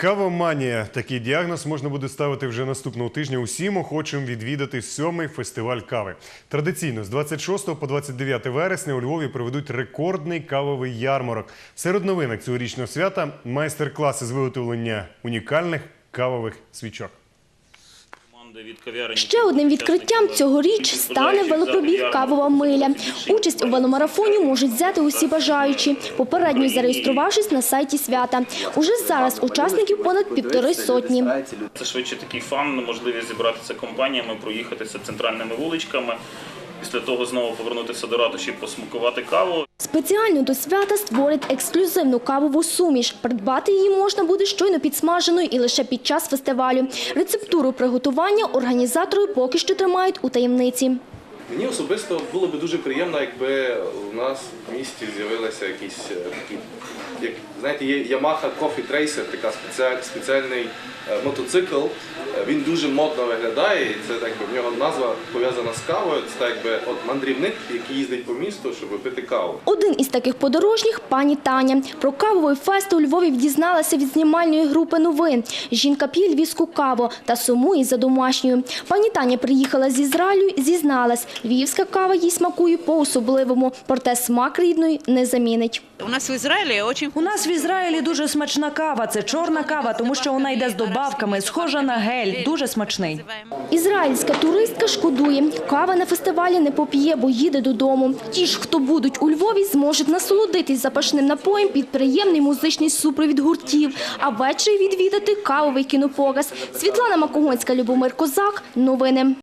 Кавоманія. Такий діагноз можна буде ставити вже наступного тижня усім охочим відвідати сьомий фестиваль кави. Традиційно з 26 по 29 вересня у Львові проведуть рекордний кавовий ярмарок. Серед новинок цьогорічного свята майстер-класи з виготовлення унікальних кавових свічок. Ще одним відкриттям цьогоріч стане велопробіг «Кавова миля». Участь у веломарафоні можуть взяти усі бажаючі, попередньо зареєструвавшись на сайті свята. Уже зараз учасників понад півтори сотні. Це швидше такий фан, можливість зібратися компаніями, проїхатися центральними вуличками. Після того знову повернутися до ратуші, посмакувати каву. Спеціально до свята створять ексклюзивну кавову суміш. Придбати її можна буде щойно підсмаженою і лише під час фестивалю. Рецептуру приготування організатори поки що тримають у таємниці. Мені особисто було б дуже приємно, якби у нас в місті з'явилися якісь е, такі, як знаєте, є Yamaha Coffee Tracer, така спеціаль, спеціальний е, мотоцикл. Е, Він дуже модно виглядає, і це так би в нього назва пов'язана з кавою. Це так би от мандрівник, який їздить по місту, щоб пити каву. Один із таких подорожніх – пані Таня. Про кавовий фест у Львові дізналася від знімальної групи новин. Жінка п'є львівську каву та сумує за домашньою. Пані Таня приїхала з Ізраїлю і зізналась, львівська кава їй смакує по-особливому, проте смак рідної не замінить. У нас в Израиле очень У нас в Ізраїлі дуже смачна кава. Це чорна кава, тому що вона йде з добавками, схожа на гель. Дуже смачний. Ізраїльська туристка шкодує, кава на фестивалі не поп'є, бо їде додому. Ті ж, хто будуть у Львові, зможуть насолодитись запашним напоєм під приємний музичний супровід гуртів, а ввечері відвідати кавовий кінопоказ. Світлана Макогонська, Любомир Козак. Новини.